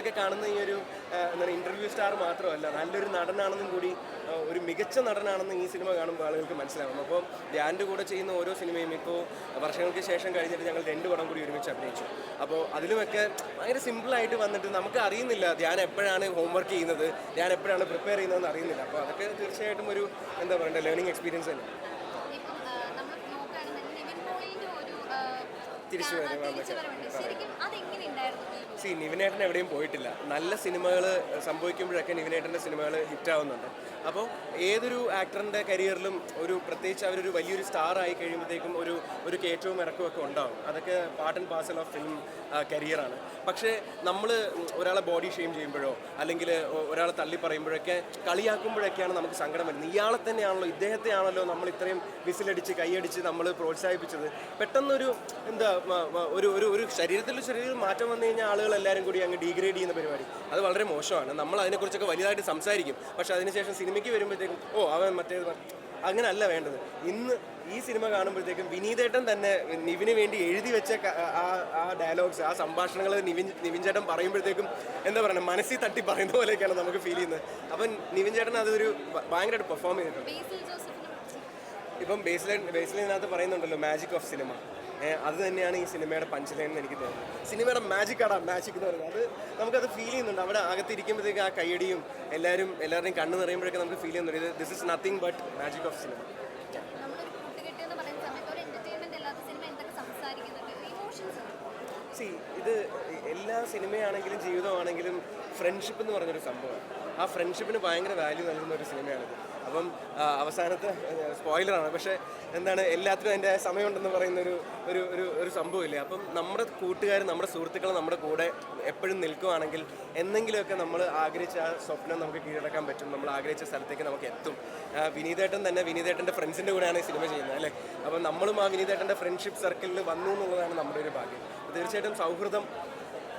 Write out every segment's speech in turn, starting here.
ഞങ്ങളൊക്കെ കാണുന്ന ഈ ഒരു എന്താ എന്താണ് ഇന്റർവ്യൂ സ്റ്റാർ മാത്രമല്ല നല്ലൊരു നടനാണെന്നും കൂടി ഒരു മികച്ച നടനാണെന്ന് ഈ സിനിമ കാണുമ്പോൾ ആളുകൾക്ക് മനസ്സിലാവും അപ്പോൾ ധ്യാന്റെ കൂടെ ചെയ്യുന്ന ഓരോ സിനിമയും ഇപ്പോൾ വർഷങ്ങൾക്ക് ശേഷം കഴിഞ്ഞിട്ട് ഞങ്ങൾ രണ്ട് പടം കൂടി ഒരുമിച്ച് അഭിനയിച്ചു. അപ്പോൾ അതിലുമൊക്കെ ഭയങ്കര സിമ്പിളായിട്ട് വന്നിട്ട് നമുക്ക് അറിയുന്നില്ല ധ്യാൻ എപ്പോഴാണ് ഹോംവർക്ക് ചെയ്യുന്നത് ഞാൻ എപ്പോഴാണ് പ്രിപ്പയർ ചെയ്യുന്നതെന്ന് അറിയുന്നില്ല. അപ്പോൾ അതൊക്കെ തീർച്ചയായിട്ടും ഒരു എന്താ പറയണ്ടേ ലേണിംഗ് എക്സ്പീരിയൻസ് തന്നെ ഇപ്പം നമ്മൾ നോക്കുകയാണെന്നുണ്ടെങ്കിൽ നിവിൻ പോളിന്റെ ഒരു ആ, തിരിച്ചുവരവ് ആ, ശരിക്കും അതെങ്ങനെ ഉണ്ടായിരുന്നു ഈ സി നിവിനേട്ടൻ എവിടെയും പോയിട്ടില്ല. നല്ല സിനിമകൾ സംഭവിക്കുമ്പോഴൊക്കെ നിവിനേട്ടന്റെ സിനിമകൾ ഹിറ്റാവുന്നുണ്ട് അപ്പോൾ ഏതൊരു ആക്ടറിന്റെ കരിയറിലും ഒരു പ്രത്യേകിച്ച് അവരൊരു വലിയൊരു സ്റ്റാർ ആയി കഴിയുമ്പോഴത്തേക്കും ഒരു ഒരു കയറ്റവും ഇറക്കുമൊക്കെ ഉണ്ടാവും. അതൊക്കെ part and parcel of film കരിയറാണ് പക്ഷേ നമ്മൾ ഒരാളെ ബോഡി ഷെയിം ചെയ്യുമ്പോഴോ അല്ലെങ്കിൽ ഒരാളെ തള്ളി പറയുമ്പോഴൊക്കെ കളിയാക്കുമ്പോഴൊക്കെയാണ് നമുക്ക് സങ്കടം വരുന്നത്. ഇയാളെ തന്നെയാണല്ലോ ഇദ്ദേഹത്തെയാണല്ലോ നമ്മൾ ഇത്രയും വിസിലടിച്ച് കൈയടിച്ച് നമ്മൾ പ്രോത്സാഹിപ്പിച്ചത്. പെട്ടെന്നൊരു എന്താ ഒരു ഒരു ഒരു ശരീരത്തിൽ ചെറിയൊരു മാറ്റം വന്നു കഴിഞ്ഞാൽ ആളുകൾ എല്ലാവരും കൂടി അങ്ങ് ഡീഗ്രേഡ് ചെയ്യുന്ന പരിപാടി. അത് വളരെ മോശമാണ്. നമ്മൾ അതിനെക്കുറിച്ചൊക്കെ വലുതായിട്ട് സംസാരിക്കും. പക്ഷേ അതിനുശേഷം സിനിമയ്ക്ക് വരുമ്പോഴത്തേക്കും ഓ അവൻ മറ്റേത് അങ്ങനല്ല വേണ്ടത്. ഇന്ന് ഈ സിനിമ കാണുമ്പോഴത്തേക്കും വിനീതേട്ടൻ തന്നെ നിവിന് വേണ്ടി എഴുതി വെച്ച ആ ആ ഡയലോഗ്സ് ആ സംഭാഷണങ്ങൾ നിവിൻ നിവിൻ ചേട്ടൻ പറയുമ്പോഴത്തേക്കും എന്താ പറയുക മനസ്സിൽ തട്ടി പറയുന്ന പോലെയൊക്കെയാണ് നമുക്ക് ഫീൽ ചെയ്യുന്നത്. അപ്പം നിവിൻ ചേട്ടൻ അതൊരു ഭയങ്കരമായിട്ട് പെർഫോം ചെയ്തിട്ടുണ്ട്. ഇപ്പം ബേസ്ലൈൻ ബേസ്ലൈനകത്ത് പറയുന്നുണ്ടല്ലോ മാജിക് ഓഫ് സിനിമ അത് തന്നെയാണ് ഈ സിനിമയുടെ പഞ്ച് ലൈൻ എന്ന് എനിക്ക് തോന്നുന്നത്. സിനിമയുടെ മാജിക് ആടാ മാജിക് എന്ന് പറയുന്നത്. അത് നമുക്കത് ഫീൽ ചെയ്യുന്നുണ്ട്. അവിടെ അകത്തിരിക്കുമ്പോഴത്തേക്ക് ആ കൈയടിയും എല്ലാവരും എല്ലാവരുടെയും കണ്ണ് നിറയുമ്പോഴൊക്കെ നമുക്ക് ഫീൽ ചെയ്യുന്നുണ്ട്. ഇത് this is nothing but magic of cinema C ഇത് എല്ലാ സിനിമയാണെങ്കിലും ജീവിതമാണെങ്കിലും ഫ്രണ്ട്ഷിപ്പ് എന്ന് പറഞ്ഞൊരു സംഭവമാണ്. ആ ഫ്രണ്ട്ഷിപ്പിന് ഭയങ്കര വാല്യൂ നൽകുന്ന ഒരു സിനിമയാണിത്. അപ്പം അവസാനത്ത് സ്പോയിലറാണ്. പക്ഷേ എന്താണ് എല്ലാത്തിനും അതിന്റെ സമയമുണ്ടെന്ന് പറയുന്ന ഒരു ഒരു ഒരു ഒരു സംഭവമില്ലേ? അപ്പം നമ്മുടെ കൂട്ടുകാർ നമ്മുടെ സുഹൃത്തുക്കൾ നമ്മുടെ കൂടെ എപ്പോഴും നിൽക്കുവാണെങ്കിൽ എന്തെങ്കിലുമൊക്കെ നമ്മൾ ആഗ്രഹിച്ച ആ സ്വപ്നം നമുക്ക് കീഴടക്കാൻ പറ്റും. നമ്മൾ ആഗ്രഹിച്ച സ്ഥലത്തേക്ക് നമുക്ക് എത്തും. വിനീതേട്ടൻ തന്നെ വിനീതേട്ടന്റെ ഫ്രണ്ട്സിന്റെ കൂടെയാണ് ഈ സിനിമ ചെയ്യുന്നത് അല്ലേ? അപ്പം നമ്മളും ആ വിനീതേട്ടന്റെ ഫ്രണ്ട്ഷിപ്പ് സർക്കിളിൽ വന്നു എന്നുള്ളതാണ് നമ്മുടെ ഒരു ഭാഗ്യം. തീർച്ചയായിട്ടും സൗഹൃദം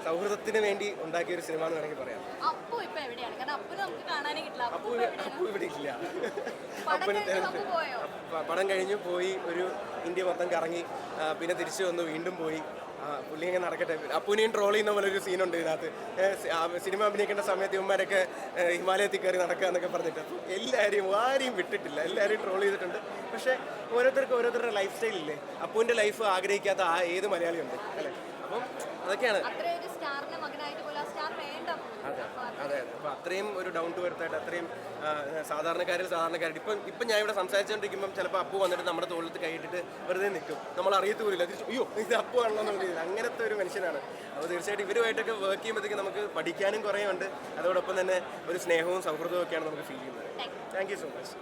സൗഹൃദത്തിന് വേണ്ടി ഉണ്ടാക്കിയ ഒരു സിനിമ എന്ന് വേണമെങ്കിൽ പറയാം. അപ്പു ഇപ്പൊ എവിടെയാണ്? കാരണം അപ്പുനെ നമുക്ക് കാണാനേ കിട്ടില്ല. അപ്പു അപ്പു അപ്പു ഇവിടെ ഇല്ല. പടം അപ്പന് കഴിഞ്ഞ് അപ്പു പോയോ? പ- പടം കഴിഞ്ഞു പോയി ഒരു ഇന്ത്യ മൊത്തം കറങ്ങി ആ, പിന്നെ തിരിച്ചു വന്നു വീണ്ടും പോയി. ആ, പുള്ളി ഇങ്ങനെ നടക്കട്ടെ. അപ്പുനെയും ട്രോൾ ചെയ്യുന്ന പോലെ ഒരു സീനുണ്ട് ഇതിനകത്ത്. ഏ, സി- ആ, സിനിമ അഭിനയിക്കേണ്ട സമയത്ത് ഇവന്മാരൊക്കെ ഏ, ഹിമാലയത്തിൽ കയറി നടക്കുക എന്നൊക്കെ പറഞ്ഞിട്ട്. അപ്പോൾ എല്ലാവരെയും ആരെയും വിട്ടിട്ടില്ല. എല്ലാവരെയും ട്രോൾ ചെയ്തിട്ടുണ്ട്. പക്ഷേ ഓരോരുത്തർക്ക് ഓരോരുത്തരുടെ ലൈഫ് സ്റ്റൈൽ ഇല്ലേ? അപ്പുവിന്റെ ലൈഫ് ആഗ്രഹിക്കാത്ത ആ ഏത് മലയാളിയുണ്ട്? അല്ലേ? അപ്പം അതൊക്കെയാണ്. അതെ അപ്പൊ അതെ. അപ്പോൾ അത്രയും ഒരു ഡൗൺ ടു എർത്തായിട്ട് അത്രയും സാധാരണക്കാരിൽ സാധാരണക്കാരായിട്ട് ഇപ്പം ഇപ്പം ഞാൻ ഇവിടെ സംസാരിച്ചുകൊണ്ടിരിക്കുമ്പം ചിലപ്പോൾ അപ്പു വന്നിട്ട് നമ്മുടെ തോളത്ത് കൈയിട്ടിട്ട് വെറുതെ നിൽക്കും നമ്മൾ അറിയത്ത് പോലില്ല തിരിച്ചു അയ്യോ ഇത് അപ്പു ആണല്ലോ എന്നുള്ള രീതിയിൽ അങ്ങനത്തെ ഒരു മനുഷ്യനാണ്. അപ്പോൾ തീർച്ചയായിട്ടും ഇവരുമായിട്ടൊക്കെ വർക്ക് ചെയ്യുമ്പോഴത്തേക്ക് നമുക്ക് പഠിക്കാനും കുറേ ഉണ്ട് അതോടൊപ്പം തന്നെ ഒരു സ്നേഹവും സൗഹൃദവും ഒക്കെയാണ് നമുക്ക് ഫീൽ ചെയ്യുന്നത്. Thank you so much